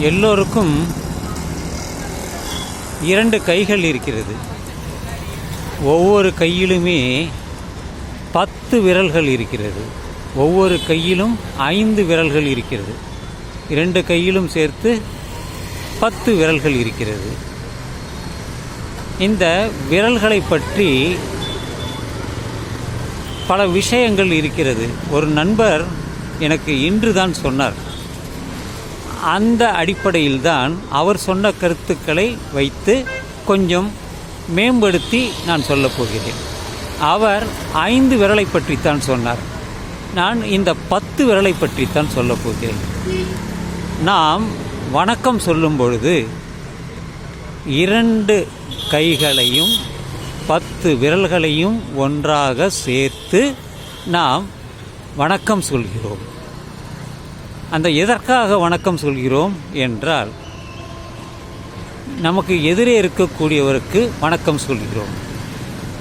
எல்லோருக்கும் இரண்டு கைகள் இருக்கிறது. ஒவ்வொரு கையிலுமே பத்து விரல்கள் இருக்கிறது. ஒவ்வொரு கையிலும் ஐந்து விரல்கள் இருக்கிறது. இரண்டு கையிலும் சேர்த்து பத்து விரல்கள் இருக்கிறது. இந்த விரல்களை பற்றி பல விஷயங்கள் இருக்கிறது. ஒரு நண்பர் எனக்கு இன்று தான் சொன்னார். அந்த அடிப்படையில் தான் அவர் சொன்ன கருத்துக்களை வைத்து கொஞ்சம் மேம்படுத்தி நான் சொல்லப் போகிறேன். அவர் ஐந்து விரலை பற்றித்தான் சொன்னார். நான் இந்த பத்து விரலை பற்றித்தான் சொல்லப் போகிறேன். நாம் வணக்கம் சொல்லும் பொழுது இரண்டு கைகளையும் பத்து விரல்களையும் ஒன்றாக சேர்த்து நாம் வணக்கம் சொல்கிறோம். அந்த எதற்காக வணக்கம் சொல்கிறோம் என்றால் நமக்கு எதிரே இருக்கக்கூடியவருக்கு வணக்கம் சொல்கிறோம்.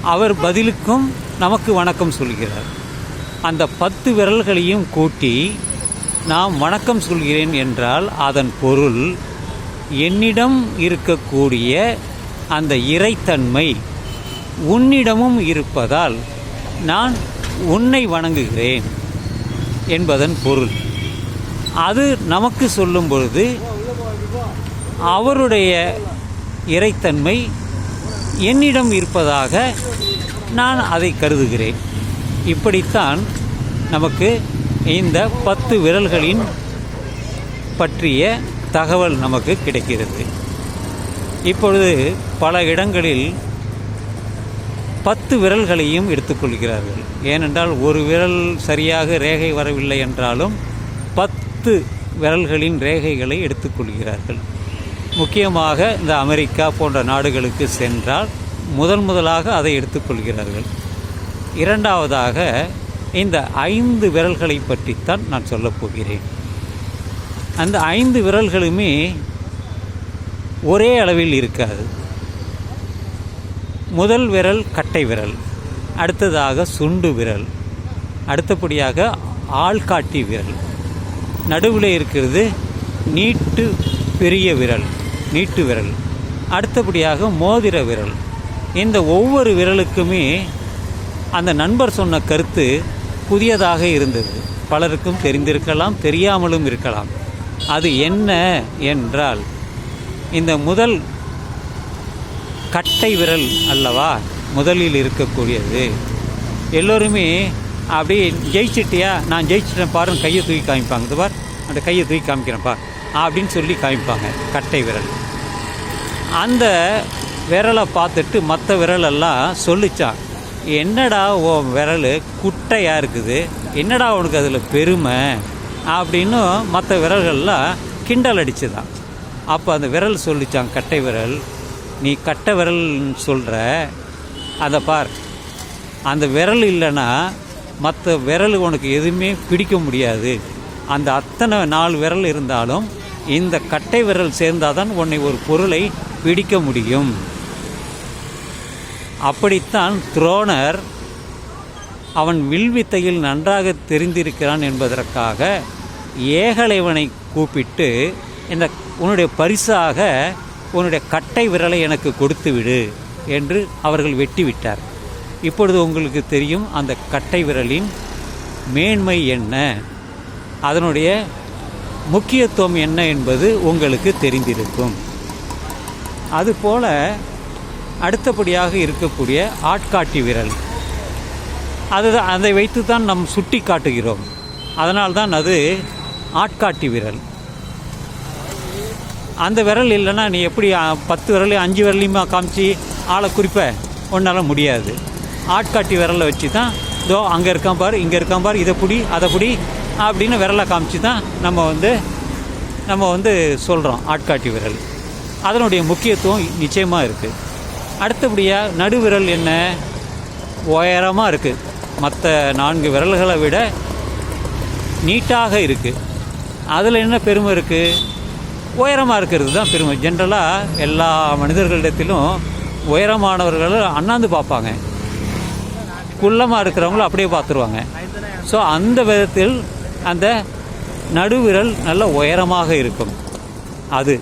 அவர் பதிலுக்கும் நமக்கு வணக்கம் சொல்கிறார். அந்த பத்து விரல்களையும் கூட்டி நாம் வணக்கம் சொல்கிறேன் என்றால் அதன் பொருள் என்னிடம் இருக்கக்கூடிய அந்த இறைத்தன்மை உன்னிடமும் இருப்பதால் நான் உன்னை வணங்குகிறேன் என்பதன் பொருள். அது நமக்கு சொல்லும் பொழுது அவருடைய இறைத்தன்மை என்னிடம் இருப்பதாக நான் அதை கருதுகிறேன். இப்படித்தான் நமக்கு இந்த பத்து விரல்களின் பற்றிய தகவல் நமக்கு கிடைக்கிறது. இப்பொழுது பல இடங்களில் பத்து விரல்களையும் எடுத்துக்கொள்கிறார்கள். ஏனென்றால் ஒரு விரல் சரியாக ரேகை வரவில்லை என்றாலும் பத்து பத்து விரல்களின் ரேகைகளை எடுத்துக்கொள்கிறார்கள் முக்கியமாக இந்த அமெரிக்கா போன்ற நாடுகளுக்கு சென்றால் முதன் முதலாக அதை எடுத்துக்கொள்கிறார்கள் இரண்டாவதாக இந்த ஐந்து விரல்களை பற்றித்தான் நான் சொல்லப் போகிறேன். அந்த ஐந்து விரல்களுமே ஒரே அளவில் இருக்காது. முதல் விரல் கட்டை விரல் அடுத்ததாக சுண்டு விரல் அடுத்தபடியாக ஆள்காட்டி விரல். நடுவில் இருக்கிறது நீட்டு பெரிய விரல் நீட்டு விரல். அடுத்தபடியாக மோதிர விரல். இந்த ஒவ்வொரு விரலுக்குமே அந்த நண்பர் சொன்ன கருத்து புதியதாக இருந்தது. பலருக்கும் தெரிந்திருக்கலாம் தெரியாமலும் இருக்கலாம். அது என்ன என்றால் இந்த முதல் கட்டை விரல் அல்லவா முதலில் இருக்கக்கூடியது. எல்லோருமே அப்படியே ஜெயிச்சிட்டியா? நான் ஜெயிச்சிட்டேன் பாருங்க கையை தூக்கி காமிப்பாங்க. இது பார் அந்த கையை தூக்கி காமிக்கிறேன்ப்பா அப்படின்னு சொல்லி காமிப்பாங்க கட்டை விரல். அந்த விரலை பார்த்துட்டு மற்ற விரலெல்லாம் சொல்லிச்சான். என்னடா உன் விரல் குட்டையாக இருக்குது? என்னடா உனக்கு அதில் பெருமை? அப்படின்னு மற்ற விரல்கள்லாம் கிண்டல் அடிச்சுதான். அப்போ அந்த விரல் சொல்லிச்சான் கட்டை விரல் நீ கட்டை விரல்னு சொல்கிற அதை பார் அந்த விரல் இல்லைன்னா மற்ற விரல் உனக்கு எதுவுமே பிடிக்க முடியாது. அந்த அத்தனை நாலு விரல் இருந்தாலும் இந்த கட்டை விரல் சேர்ந்தால் தான் உன்னை ஒரு பொருளை பிடிக்க முடியும். அப்படித்தான் துரோணர் அவன் வில்வித்தையில் நன்றாக தெரிந்திருக்கிறான் என்பதற்காக ஏகலைவனை கூப்பிட்டு இந்த உன்னுடைய பரிசாக உன்னுடைய கட்டை விரலை எனக்கு கொடுத்து விடு என்று அவர்கள் வெட்டிவிட்டார். இப்பொழுது உங்களுக்கு தெரியும் அந்த கட்டை விரலின் மேன்மை என்ன. அதனுடைய முக்கியத்துவம் என்ன என்பது உங்களுக்கு தெரிந்திருக்கும். அதுபோல அடுத்தபடியாக இருக்கக்கூடிய ஆட்காட்டி விரல். அதுதான் அதை வைத்து தான் நம் சுட்டி காட்டுகிறோம். அதனால்தான் அது ஆட்காட்டி விரல். அந்த விரல் இல்லைன்னா நீ எப்படி பத்து விரலையும் அஞ்சு விரலையுமா காமிச்சு ஆளை குறிப்ப? உன்னால் முடியாது. ஆட்காட்டி விரலை வச்சு தான் இதோ அங்கே இருக்கான் பார் இங்கே இருக்கான் பார் இதை பிடி அதை பிடி அப்படின்னு விரலை காமிச்சு தான் நம்ம வந்து நம்ம வந்து சொல்கிறோம் ஆட்காட்டி விரல். அதனுடைய முக்கியத்துவம் நிச்சயமாக இருக்குது அடுத்தபடியாக நடுவிரல் என்ன? உயரமாக இருக்குது மற்ற நான்கு விரல்களை விட நீட்டாக இருக்குது அதில் என்ன பெருமை இருக்குது உயரமாக இருக்கிறது தான் பெருமை. ஜென்ரலாக எல்லா மனிதர்களிடத்திலும் உயரமானவர்கள் அண்ணாந்து பார்ப்பாங்க. குள்ளமாக இருக்கிறவங்கள அப்படியே பார்த்துருவாங்க. ஸோ அந்த விதத்தில் அந்த நடுவிரல் நல்ல உயரமாக இருக்கும். அது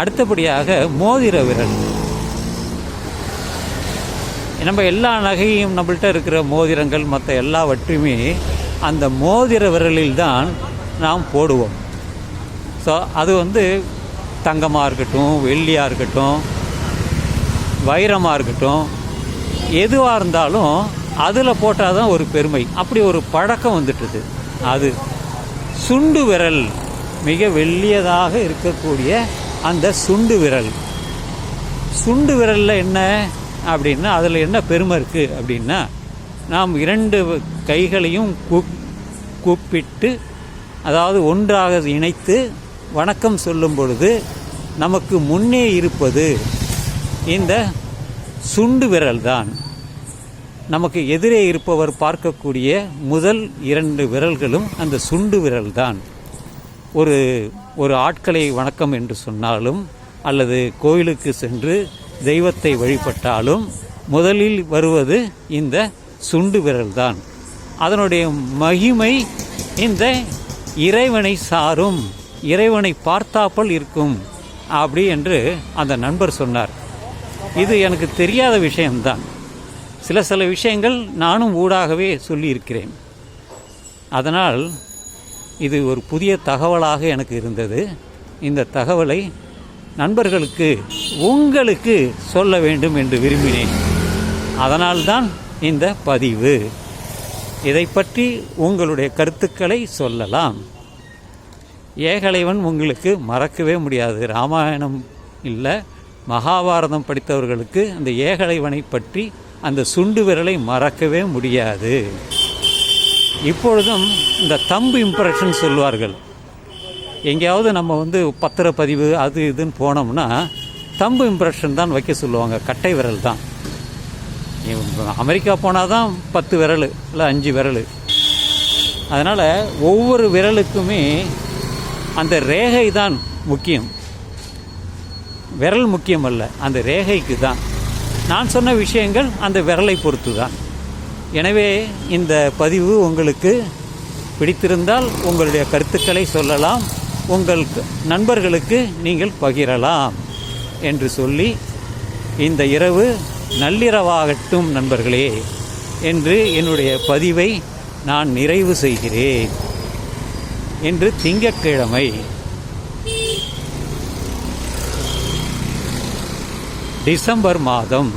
அடுத்தபடியாக மோதிர விரல். நம்ம எல்லா நகையும் நம்மள்கிட்ட இருக்கிற மோதிரங்கள் மற்ற எல்லாவற்றையுமே அந்த மோதிர விரலில் தான் நாம் போடுவோம். ஸோ அது வந்து தங்கமாக இருக்கட்டும் வெள்ளியாக இருக்கட்டும் வைரமாக இருக்கட்டும் எதுவாக இருந்தாலும் அதில் போட்டால் தான் ஒரு பெருமை. அப்படி ஒரு பழக்கம் வந்துட்டுது. அது சுண்டு விரல் மிக வெள்ளியதாக இருக்கக்கூடிய அந்த சுண்டு விரல். சுண்டு விரலில் என்ன அப்படின்னா அதில் என்ன பெருமை இருக்குது அப்படின்னா நாம் இரண்டு கைகளையும் கூப்பிட்டு அதாவது ஒன்றாக இணைத்து வணக்கம் சொல்லும் பொழுது நமக்கு முன்னே இருப்பது இந்த சுண்டு விரல் தான் நமக்கு எதிரே இருப்பவர் பார்க்கக்கூடிய முதல் இரண்டு விரல்களும் அந்த சுண்டு விரல் தான் ஒரு ஒரு ஆட்களை வணக்கம் என்று சொன்னாலும் அல்லது கோயிலுக்கு சென்று தெய்வத்தை வழிபட்டாலும் முதலில் வருவது இந்த சுண்டு விரல்தான். அதனுடைய மகிமை இந்த இறைவனை சாரும் இறைவனை பார்த்தாப்பல் இருக்கும் அப்படி என்று அந்த நண்பர் சொன்னார். இது எனக்கு தெரியாத விஷயம்தான். சில சில விஷயங்கள் நானும் ஊடாகவே சொல்லியிருக்கிறேன். அதனால் இது ஒரு புதிய தகவலாக எனக்கு இருந்தது. இந்த தகவலை நண்பர்களுக்கு உங்களுக்கு சொல்ல வேண்டும் என்று விரும்பினேன். அதனால்தான் இந்த பதிவு. இதை பற்றி உங்களுடைய கருத்துக்களை சொல்லலாம். ஏகலைவன் உங்களுக்கு மறக்கவே முடியாது. ராமாயணம் இல்லை. மகாபாரதம் படித்தவர்களுக்கு அந்த ஏகலைவனை பற்றி அந்த சுண்டு விரலை மறக்கவே முடியாது. இப்பொழுதும் இந்த தம்பு இம்ப்ரெஷன் சொல்வார்கள். எங்கேயாவது நம்ம வந்து பத்திரப்பதிவு அது இதுன்னு போனோம்னா தம்பு இம்ப்ரெஷன் தான் வைக்க சொல்லுவாங்க. கட்டை விரல் தான். அமெரிக்கா போனால் தான் பத்து விரல் இல்லை அஞ்சு விரல். அதனால் ஒவ்வொரு விரலுக்குமே அந்த ரேகை தான் முக்கியம். விரல் முக்கியம் அல்ல அந்த ரேகைக்கு தான். நான் சொன்ன விஷயங்கள் அந்த விரலை பொறுத்து தான் எனவே இந்த பதிவு உங்களுக்கு பிடித்திருந்தால் உங்களுடைய கருத்துக்களை சொல்லலாம் உங்கள் நண்பர்களுக்கு நீங்கள் பகிரலாம் என்று சொல்லி இந்த இரவு நள்ளிரவாகட்டும் நண்பர்களே என்று என்னுடைய பதிவை நான் நிறைவு செய்கிறேன். என்று திங்கட்கிழமை டிசம்பர் மாதம்.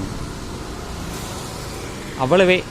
அவ்வளவே.